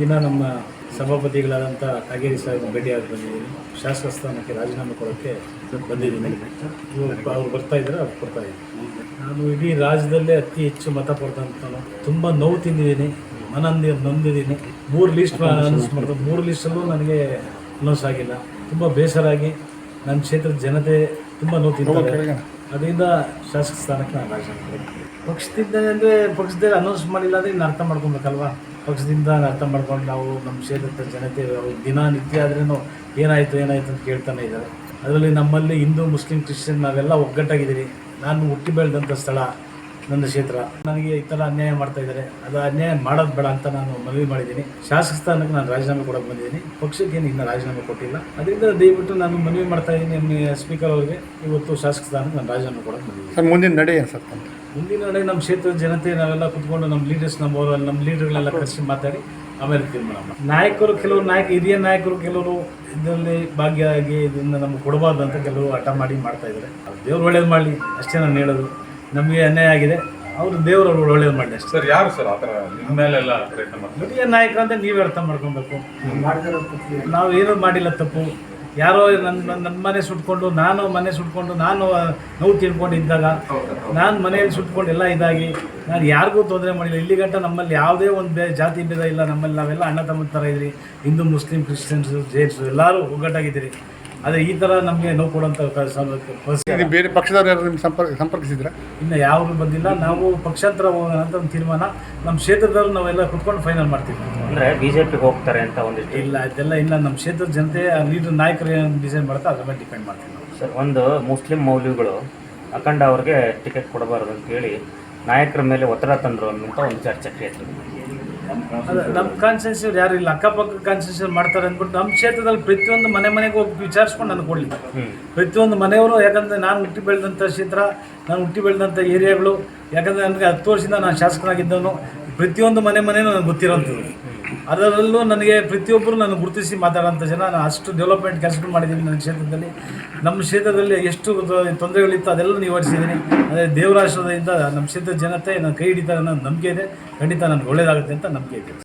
ದಿನ ನಮ್ಮ ಸಭಾಪತಿಗಳಾದಂಥ ಕಾಗೇರಿ ಸಾಹೇಬ್ ಭೇಟಿಯಾಗಿ ಬಂದಿದ್ದೀನಿ ಶಾಸಕ ಸ್ಥಾನಕ್ಕೆ ರಾಜೀನಾಮೆ ಕೊಡೋಕ್ಕೆ ಬಂದಿದ್ದೀನಿ. ಅವ್ರು ಬರ್ತಾ ಇದ್ದಾರೆ, ಅವ್ರು ಕೊಡ್ತಾ ಇದ್ದೀನಿ ನಾನು ಇಡೀ ರಾಜ್ಯದಲ್ಲೇ ಅತಿ ಹೆಚ್ಚು ಮತ ಪಡೆದಂತನು ತುಂಬ ನೋವು ತಿಂದಿದ್ದೀನಿ ಮನಂದಿ ನೊಂದಿದ್ದೀನಿ. ಮೂರು ಲೀಸ್ಟ್ ಅನೌನ್ಸ್ ಮಾಡಿದ್ರು. ಮೂರು ಲೀಸ್ಟಲ್ಲೂ ನನಗೆ ಅನೌನ್ಸ್ ಆಗಿಲ್ಲ. ತುಂಬ ಬೇಸರಾಗಿ ನನ್ನ ಕ್ಷೇತ್ರದ ಜನತೆ ತುಂಬ ನೋವು ತಿಂತಾರೆ ಅದರಿಂದ ಶಾಸಕ ಸ್ಥಾನಕ್ಕೆ ನಾನು ರಾಜೀನಾಮೆ ಕೊಡ್ತೀನಿ. ಪಕ್ಷದಿಂದ ಅಂದರೆ ಪಕ್ಷದಲ್ಲಿ ಅನೌನ್ಸ್ ಮಾಡಿಲ್ಲ ಅಂದರೆ ಇನ್ನು ಅರ್ಥ ಮಾಡ್ಕೊಬೇಕಲ್ವಾ? ಪಕ್ಷದಿಂದ ಅರ್ಥ ಮಾಡ್ಕೊಂಡು ನಾವು ನಮ್ಮ ಕ್ಷೇತ್ರದ ಜನತೆ ದಿನನಿತ್ಯ ದಿನ ನಿತ್ಯ ಆದ್ರೂ ಏನಾಯಿತು ಏನಾಯಿತು ಅಂತ ಕೇಳ್ತಾನೆ ಇದ್ದಾರೆ ಅದರಲ್ಲಿ ನಮ್ಮಲ್ಲಿ ಹಿಂದೂ, ಮುಸ್ಲಿಂ, ಕ್ರಿಶ್ಚಿಯನ್ ನಾವೆಲ್ಲ ಒಗ್ಗಟ್ಟಾಗಿದ್ದೀರಿ ನಾನು ಹುಟ್ಟಿ ಬೆಳೆದಂಥ ಸ್ಥಳ, ನನ್ನ ಕ್ಷೇತ್ರ. ನನಗೆ ಈ ಥರ ಅನ್ಯಾಯ ಮಾಡ್ತಾ ಇದ್ದಾರೆ. ಅದು ಅನ್ಯಾಯ ಮಾಡೋದು ಬೇಡ ಅಂತ ನಾನು ಮನವಿ ಮಾಡಿದ್ದೀನಿ. ಶಾಸಕ ಸ್ಥಾನಕ್ಕೆ ನಾನು ರಾಜೀನಾಮೆ ಕೊಡೋಕೆ ಬಂದಿದ್ದೀನಿ. ಪಕ್ಷಕ್ಕೆ ಇನ್ನೂ ರಾಜೀನಾಮೆ ಕೊಟ್ಟಿಲ್ಲ. ಅದರಿಂದ ದಯವಿಟ್ಟು ನಾನು ಮನವಿ ಮಾಡ್ತಾ ಇದ್ದೀನಿ ನಿಮ್ಮ ಸ್ಪೀಕರ್ ಅವರಿಗೆ ಇವತ್ತು ಶಾಸಕ ಸ್ಥಾನಕ್ಕೆ ನಾನು ರಾಜೀನಾಮೆ ಕೊಡೋಕೆ ಬಂದಿದ್ದೀನಿ. ಸರ್, ಮುಂದಿನ ನಡೆ ಏನು ಸರ್? ಮುಂದಿನ ನಡೆ ನಮ್ಮ ಕ್ಷೇತ್ರದ ಜನತೆ ನಾವೆಲ್ಲ ಕುತ್ಕೊಂಡು ನಮ್ಮ ಲೀಡರ್ಸ್ ನಮ್ಮ ನಮ್ಮ ಲೀಡರ್ಗಳೆಲ್ಲ ಕರೆಸಿ ಮಾತಾಡಿ ಆಮೇಲೆ ತೀರ್ಮಾನ ನಾಯಕರು ಕೆಲವರು ನಾಯಕ ಹಿರಿಯ ನಾಯಕರು ಕೆಲವರು ಇದರಲ್ಲಿ ಭಾಗಿಯಾಗಿ ಇದನ್ನು ನಮ್ಗೆ ಕೊಡಬಾರ್ದು ಅಂತ ಕೆಲವರು ಹಠ ಮಾಡಿ ಮಾಡ್ತಾ ಇದ್ದಾರೆ. ದೇವ್ರು ಒಳ್ಳೇದು ಮಾಡಲಿ ಅಷ್ಟೇ ನಾನು ಹೇಳೋದು. ನಮಗೆ ಅನ್ಯಾಯ ಆಗಿದೆ. ಅವರು ದೇವರು ಅವ್ರು ಒಳ್ಳೇದು ಮಾಡಲಿ ಅಷ್ಟೇ. ಸರ್ ಯಾರು ಸರ್ ಆ ಥರ ನಿಮ್ಮ ಮೇಲೆಲ್ಲ ಪ್ರಯತ್ನ ಮಾಡ್ತಾರೆ? ಹಿರಿಯ ನಾಯಕರು ಅಂತ ನೀವೇ ಅರ್ಥ ಮಾಡ್ಕೊಬೇಕು. ನಾವು ಏನೂ ಮಾಡಿಲ್ಲ ತಪ್ಪು. ಯಾರೋ ನನ್ನ ನನ್ನ ಮನೆ ಸುಟ್ಕೊಂಡು, ನಾನು ಮನೆ ಸುಟ್ಕೊಂಡು, ನಾನು ನೋವು ತಿಳ್ಕೊಂಡು ಇದ್ದಾಗ ನಾನು ಮನೆಯಲ್ಲಿ ಸುಟ್ಕೊಂಡು ಎಲ್ಲ ಇದಾಗಿ, ನಾನು ಯಾರಿಗೂ ತೊಂದರೆ ಮಾಡಿಲ್ಲ. ಇಲ್ಲಿ ಗಂಟ ನಮ್ಮಲ್ಲಿ ಯಾವುದೇ ಒಂದು ಬೇ ಜಾತಿ ಭೇದ ಇಲ್ಲ. ನಮ್ಮಲ್ಲಿ ನಾವೆಲ್ಲ ಅಣ್ಣ ತಮ್ಮ ಥರ ಇದ್ರಿ. ಹಿಂದೂ, ಮುಸ್ಲಿಂ, ಕ್ರಿಶ್ಚಿಯನ್ಸು, ಜೈನ್ಸು ಎಲ್ಲರೂ ಒಗ್ಗಟ್ಟಾಗಿದ್ದೀರಿ. ಆದರೆ ಈ ಥರ ನಮಗೆ ನೋವು ಕೊಡೋಂಥ ಪರಿಸ್ಥಿತಿ ನೀವು ಬೇರೆ ಪಕ್ಷದವ್ರು ಯಾರು ನಿಮ್ಮ ಸಂಪರ್ಕ ಸಂಪರ್ಕಿಸಿದ್ರೆ? ಇನ್ನು ಯಾರು ಬಂದಿಲ್ಲ. ನಾವು ಪಕ್ಷಾಂತರ ಹೋಗೋಣ ಅಂತ ಒಂದು ತೀರ್ಮಾನ. ನಮ್ಮ ಕ್ಷೇತ್ರದಲ್ಲಿ ನಾವೆಲ್ಲ ಕುತ್ಕೊಂಡು ಫೈನಲ್ ಮಾಡ್ತೀವಿ. ಅಂದ್ರೆ ಪಿಗೆ ಹೋಗ್ತಾರೆ ಅಂತ ಒಂದಿಷ್ಟು ಇಲ್ಲ ಅದೆಲ್ಲ ಇಲ್ಲ ನಮ್ಮ ಕ್ಷೇತ್ರದ ಜನತೆ ಆ ಲೀಡರ್ ನಾಯಕರು ಏನು ಡಿಸೈನ್ ಮಾಡ್ತಾ ಅದ್ರ ಮೇಲೆ ಡಿಪೆಂಡ್ ಮಾಡ್ತೀವಿ ನಾವು. ಸರ್ ಒಂದು ಮುಸ್ಲಿಂ ಮೌಲ್ಯಗಳು ಅಖಂಡ ಅವ್ರಿಗೆ ಟಿಕೆಟ್ ಕೊಡಬಾರ್ದು ಅಂತ ಹೇಳಿ ನಾಯಕರ ಮೇಲೆ ಒತ್ತಡ ತಂದರು ಅನ್ನುವಂಥ ಒಂದು ಚರ್ಚೆ ಕೇಳ್ತೀವಿ. ನಮ್ಮ ಕಾನ್ಸ್ಟಿಟ್ಯೂನ್ಸಿ ಯಾರು ಇಲ್ಲ. ಅಕ್ಕಪಕ್ಕ ಕಾನ್ಸ್ಟಿಟ್ಯೂನ್ಸಿ ಮಾಡ್ತಾರೆ ಅಂದ್ಬಿಟ್ಟು ನಮ್ಮ ಕ್ಷೇತ್ರದಲ್ಲಿ ಪ್ರತಿಯೊಂದು ಮನೆ ಮನೆಗೆ ಹೋಗಿ ವಿಚಾರಿಸ್ಕೊಂಡು ನನಗೆ ಕೊಡಲಿ ಪ್ರತಿಯೊಂದು ಮನೆಯವರು ಯಾಕಂದರೆ ನಾನು ಹುಟ್ಟಿ ಬೆಳೆದಂಥ ಕ್ಷೇತ್ರ ನಾನು ಹುಟ್ಟಿ ಬೆಳೆದಂಥ ಏರಿಯಾಗಳು ಯಾಕಂದರೆ ನನಗೆ ಹತ್ತು ವರ್ಷದಿಂದ ನಾನು ಶಾಸಕನಾಗಿದ್ದವನು ಪ್ರತಿಯೊಂದು ಮನೆ ಮನೆಯೂ ನನಗೆ ಗೊತ್ತಿರೋಂಥದ್ದು. ಅದರಲ್ಲೂ ನನಗೆ ಪ್ರತಿಯೊಬ್ಬರು ನಾನು ಗುರುತಿಸಿ ಮಾತಾಡೋಂಥ ಜನ. ನಾನು ಅಷ್ಟು ಡೆವಲಪ್ಮೆಂಟ್ ಕೆಲಸಗಳು ಮಾಡಿದ್ದೀನಿ ನನ್ನ ಕ್ಷೇತ್ರದಲ್ಲಿ. ನಮ್ಮ ಕ್ಷೇತ್ರದಲ್ಲಿ ಎಷ್ಟು ತೊಂದರೆಗಳಿತ್ತು ಅದೆಲ್ಲ ನಿವಾರಿಸಿದ್ದೀನಿ. ಅದೇ ದೇವರಾಶ್ರದಿಂದ ನಮ್ಮ ಕ್ಷೇತ್ರದ ಜನತೆ ನಾನು ಕೈ ಹಿಡಿತಾರೆ ಅನ್ನೋ ನಂಬಿಕೆ ಇದೆ. ಖಂಡಿತ ನನಗೆ ಒಳ್ಳೆಯದಾಗುತ್ತೆ ಅಂತ ನಂಬಿಕೆ ಇದೆ.